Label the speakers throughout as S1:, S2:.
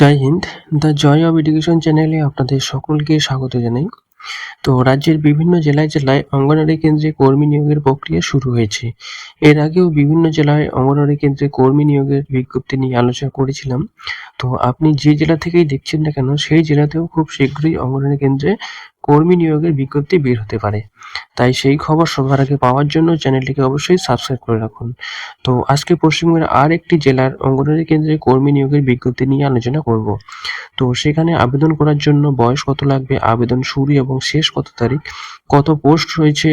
S1: জয় হিন্দ। The joy of education চ্যানেলে আপনাদের সকলকে স্বাগত জানাই। তো রাজ্যের বিভিন্ন জেলায় জেলায় অঙ্গনওয়াড়ি কেন্দ্রে কর্মী নিয়োগের প্রক্রিয়া শুরু হয়েছে। এর আগেও বিভিন্ন জেলায় অঙ্গনওয়াড়ি কেন্দ্রে কর্মী নিয়োগের বিজ্ঞপ্তি নিয়ে আলোচনা করেছিলাম। তো আপনি যে জেলা থেকেই দেখছেন না কেন, সেই জেলাতেও খুব শীঘ্রই অঙ্গনওয়াড়ি কেন্দ্রে কর্মী নিয়োগের বিজ্ঞপ্তি বের হতে পারে। তাই সেই খবর সবার আগে পাওয়ার জন্য চ্যানেলটিকে অবশ্যই সাবস্ক্রাইব করে রাখুন। তো আজকে পশ্চিমবঙ্গের আর একটি জেলার অঙ্গনওয়াড়ি কেন্দ্রে কর্মী নিয়োগের বিজ্ঞপ্তি নিয়ে আলোচনা করব। তো সেখানে আবেদন করার জন্য বয়স কত লাগবে, আবেদন শুরু এবং শেষ কত তারিখ, কত পোস্ট রয়েছে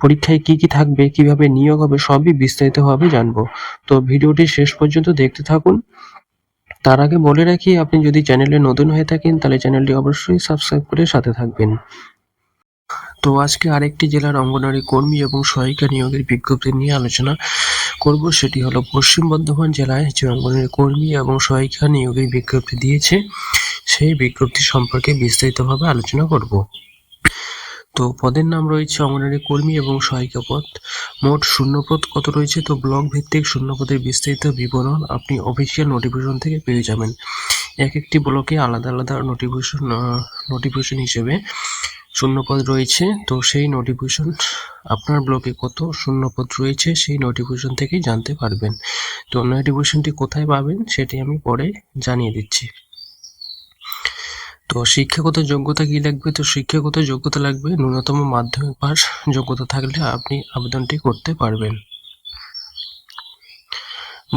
S1: পরীক্ষায় কি কি থাকবে, কীভাবে নিয়োগ হবে, সবই বিস্তারিতভাবে জানব। তো ভিডিওটি শেষ পর্যন্ত দেখতে থাকুন। তার আগে বলে রাখি, আপনি যদি চ্যানেলে নতুন হয়ে থাকেন, তাহলে চ্যানেলটি অবশ্যই সাবস্ক্রাইব করে সাথে থাকবেন। তো আজকে আরেকটি জেলার অঙ্গনারী কর্মী এবং সহায়িকা নিয়োগের বিজ্ঞপ্তি নিয়ে আলোচনা করব। সেটি হলো পশ্চিম বর্ধমান জেলায় যে অঙ্গনারী কর্মী এবং সহায়িকা নিয়োগের বিজ্ঞপ্তি দিয়েছে, সেই বিজ্ঞপ্তি সম্পর্কে বিস্তারিতভাবে আলোচনা করব। তো পদের নাম রয়েছে অঙ্গনারী কর্মী এবং সহায়িকা পদ। মোট শূন্যপদ কত রয়েছে? তো ব্লক ভিত্তিক শূন্যপদের বিস্তারিত বিবরণ আপনি অফিসিয়াল নোটিফিকেশন থেকে পেয়ে যাবেন। এক একটি ব্লকে আলাদা আলাদা নোটিফিকেশন নোটিফিকেশন হিসেবে শূন্যপদ রয়েছে। তো সেই নোটিফিকেশন আপনার ব্লকে কত শূন্যপদ রয়েছে সেই নোটিফিকেশন থেকেই জানতে পারবেন। তো নোটিফিকেশনটি কোথায় পাবেন সেটি আমি পরে জানিয়ে দিচ্ছি। তো শিক্ষাগত যোগ্যতা কি লাগবে? তো শিক্ষাগত যোগ্যতা লাগবে ন্যূনতম মাধ্যমিক পাস যোগ্যতা থাকলে আপনি আবেদনটি করতে পারবেন।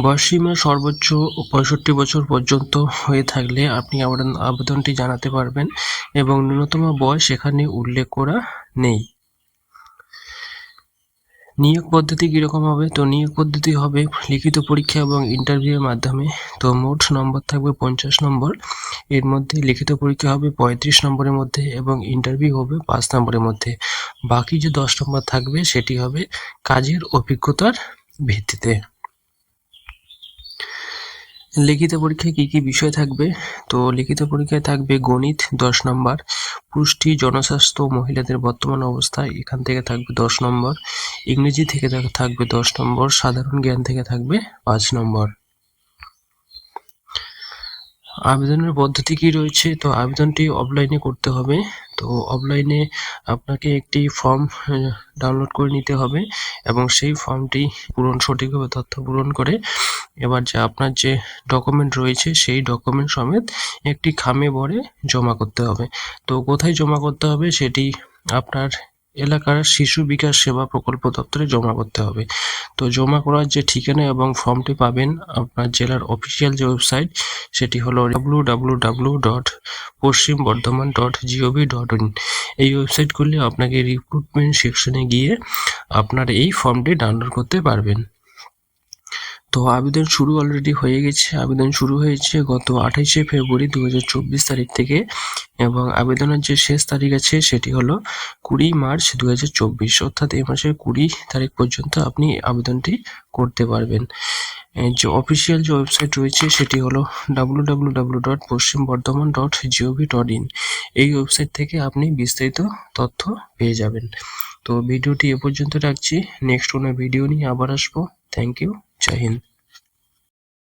S1: বয়সীমা সর্বোচ্চ পঁয়ষট্টি বছর পর্যন্ত হয়ে থাকলে আপনি আবেদন, আবেদনটি জানাতে পারবেন এবং ন্যূনতম বয়স এখানে উল্লেখ করা নেই। নিয়োগ পদ্ধতি কীরকম হবে? তো নিয়োগ পদ্ধতি হবে লিখিত পরীক্ষা এবং ইন্টারভিউয়ের মাধ্যমে। তো মোট নম্বর থাকবে পঞ্চাশ নম্বর। এর মধ্যে লিখিত পরীক্ষা হবে পঁয়ত্রিশ নম্বরের মধ্যে এবং ইন্টারভিউ হবে পাঁচ নম্বরের মধ্যে। বাকি যে দশ নম্বর থাকবে সেটি হবে কাজের অভিজ্ঞতার ভিত্তিতে। লিখিত পরীক্ষায় কি কি বিষয় থাকবে? তো লিখিত পরীক্ষায় থাকবে গণিত দশ নম্বর, পুষ্টি, জনস্বাস্থ্য, মহিলাদের বর্তমান অবস্থা এখান থেকে থাকবে দশ নম্বর, ইংরেজি থেকে থাক- থাকবে দশ নম্বর, সাধারণ জ্ঞান থেকে থাকবে পাঁচ নম্বর। আবেদনের পদ্ধতি কি রয়েছে? তো আবেদনটি অফলাইনে করতে হবে। তো অফলাইনে আপনাকে একটি ফর্ম ডাউনলোড করে নিতে হবে এবং সেই ফর্মটি পূরণ, সঠিকভাবে তথ্য পূরণ করে এবার যে আপনার যে ডকুমেন্ট রয়েছে, সেই ডকুমেন্ট সমেত একটি খামে ভরে জমা করতে হবে। তো কোথায় জমা করতে হবে? সেটি আপনার এলাকার শিশু বিকাশ সেবা প্রকল্প দপ্তরে জমা করতে হবে। তো জমা করার যে ঠিকানা এবং ফর্মটি পাবেন আপনার জেলার অফিসিয়াল যে ওয়েবসাইট সেটি হলো W dot Paschim Bardhaman dot এই ওয়েবসাইট করলে আপনাকে রিক্রুটমেন্ট সেকশনে গিয়ে আপনার এই ফর্মটি ডাউনলোড করতে পারবেন। তো আবেদন শুরু অলরেডি হয়ে গেছে। আবেদন শুরু হয়েছে গত আঠাইশে ফেব্রুয়ারি দু হাজার চব্বিশ তারিখ থেকে এবং আবেদনের যে শেষ তারিখ আছে সেটি হলো কুড়ি মার্চ দু হাজার চব্বিশ। অর্থাৎ এই মাসের কুড়ি তারিখ পর্যন্ত আপনি আবেদনটি করতে পারবেন। যে অফিসিয়াল যে ওয়েবসাইট রয়েছে সেটি হলো W dot Paschim Bardhaman dot dot in এই ওয়েবসাইট থেকে আপনি বিস্তারিত তথ্য পেয়ে যাবেন। তো ভিডিওটি এ পর্যন্ত রাখছি। নেক্সট কোনো ভিডিও নিয়ে আবার আসব। Thank you Joy Hind